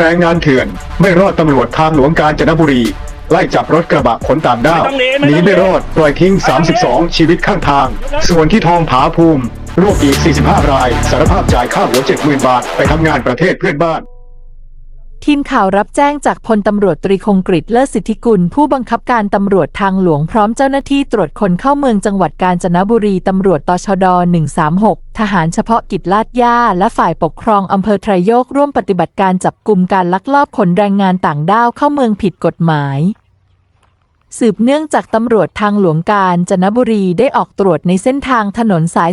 รงงานเถื่อน ไม่รอดตำรวจทางหลวงกาญจนบุรี ไล่จับรถกระบะขนต่างด้าวไม่ต้องหนีหไม่นีต้องหนีไม่รอดปล่อยทิ้ง 32 ชีวิตข้างทาง ส่วนที่ทองผาภูมิรวบอีก 45 ราย สารภาพจ่ายค่าหัว 70,000 บาท ไปทำงานประเทศเพื่อนบ้าน ทีมข่าวรับแจ้งจากพลตำรวจตรีคงกริตเลิศสิทธิกุล ผู้บังคับการตำรวจทางหลวงพร้อมเจ้าหน้าที่ตรวจคนเข้าเมืองจังหวัดกาญจนบุรีตำรวจตชด 136 ทหารเฉพาะกิจลาดย่าและฝ่ายปกครองอำเภอไทรโยกร่วมปฏิบัติการจับกลุ่มการลักลอบขนแรงงานต่างด้าวเข้าเมืองผิดกฎหมาย สืบเนื่องจากตำรวจทางหลวงกาญจนบุรีได้ออกตรวจในเส้นทางถนนสาย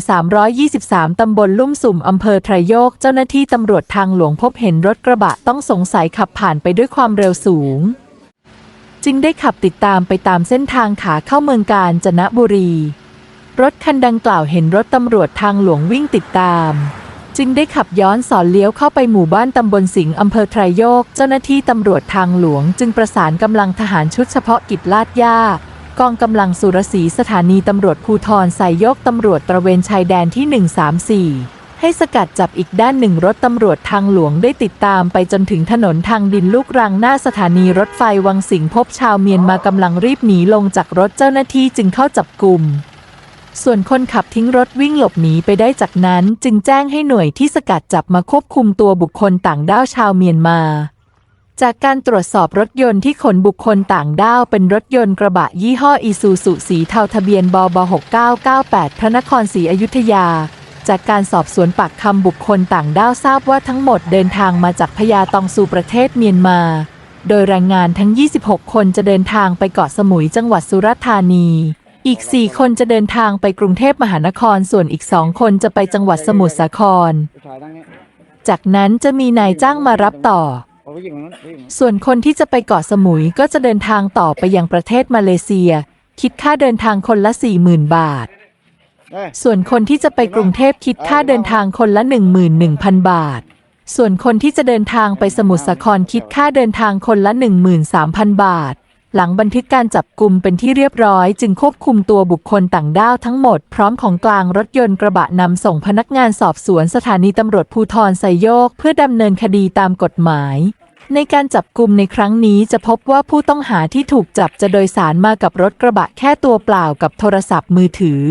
323 ตำบลลุ่มสุ่มอำเภอไทรโยก เจ้าหน้าที่ตำรวจทางหลวงพบเห็นรถกระบะต้องสงสัยขับผ่านไปด้วยความเร็วสูง จึงได้ขับติดตามไปตามเส้นทางขาเข้าเมืองกาญจนบุรี รถคันดังกล่าวเห็นรถตำรวจทางหลวงวิ่งติดตาม จึงได้ขับย้อนสอนเลี้ยวเข้าไปหมู่บ้านตำบลสิงห์อำเภอไทรโยก เจ้าหน้าที่ตำรวจทางหลวง จึงประสานกำลังทหารชุดเฉพาะกิจลาดย่ากองกำลังสุรศรีสถานีตำรวจภูทรไซโยกตำรวจตระเวนชายแดนที่ 134 ให้สกัดจับอีกด้านหนึ่งรถตำรวจทางหลวงได้ติดตามไปจนถึงถนนทางดินลูกรังหน้าสถานีรถไฟวังสิงห์พบชาวเมียนมากำลังรีบหนีลงจากรถเจ้าหน้าที่จึงเข้าจับกลุ่ม ส่วนคนขับทิ้งรถวิ่งหลบหนีไปได้จากนั้นจึงแจ้งให้หน่วยที่สกัดจับมาควบคุมตัวบุคคลต่างด้าวชาวเมียนมา จากการตรวจสอบรถยนต์ที่ขนบุคคลต่างด้าวเป็นรถยนต์กระบะยี่ห้ออีซูซุสีเทาทะเบียนบบบ6998 พระนครศรีอยุธยา จากการสอบสวนปากคำบุคคลต่างด้าวทราบว่าทั้งหมดเดินทางมาจากพญาตองซูประเทศเมียนมา โดยแรงงานทั้ง 26 คนจะเดินทางไปเกาะสมุยจังหวัดสุราษฎร์ธานี อีก 4 คนจะเดินทางไปกรุงเทพมหานคร ส่วนอีก2คนจะไปจังหวัดสมุทรสาคร จากนั้นจะมีนายจ้างมารับต่อ ส่วนคนที่จะไปเกาะสมุยก็จะเดินทางต่อไปยังประเทศมาเลเซีย คิดค่าเดินทางคนละ 40,000 บาท ส่วนคนที่จะไปกรุงเทพคิดค่าเดินทางคนละ 11,000 บาท ส่วนคนที่จะเดินทางไปสมุทรสาครคิดค่าเดินทางคนละ 13,000 บาท หลังบันทึกการจับกลุ่มเป็นที่เรียบร้อยจึงควบคุมตัวบุคคลต่างด้าวทั้งหมดพร้อมของกลางรถยนต์กระบะนำส่งพนักงานสอบสวนสถานีตำรวจภูธรไซโยก เพื่อดำเนินคดีตามกฎหมาย ในการจับกลุ่มในครั้งนี้จะพบว่าผู้ต้องหาที่ถูกจับจะโดยสารมากับรถกระบะแค่ตัวเปล่ากับโทรศัพท์มือถือ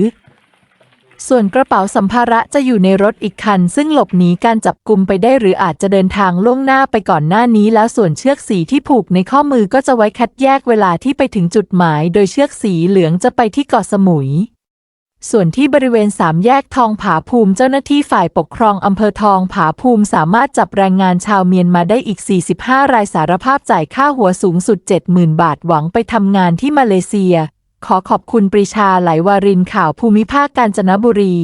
ส่วนกระเป๋าสัมภาระจะอยู่ในรถอีกคัน ซึ่งหลบหนีการจับกลุ่มไปได้หรืออาจจะเดินทางล่วงหน้าไปก่อนหน้านี้ แล้วส่วนเชือกสีที่ผูกในข้อมือก็จะไว้คัดแยกเวลาที่ไปถึงจุดหมาย โดยเชือกสีเหลืองจะไปที่เกาะสมุย ส่วนที่บริเวณสามแยกทองผาภูมิเจ้าหน้าที่ฝ่ายปกครองอำเภอทองผาภูมิสามารถจับแรงงานชาวเมียนมาได้อีก 45 รายสารภาพจ่ายค่าหัวสูงสุด 70,000 บาทหวังไปทำงานที่มาเลเซีย ขอขอบคุณปรีชาไหลวารินข่าวภูมิภาคกาญจนบุรี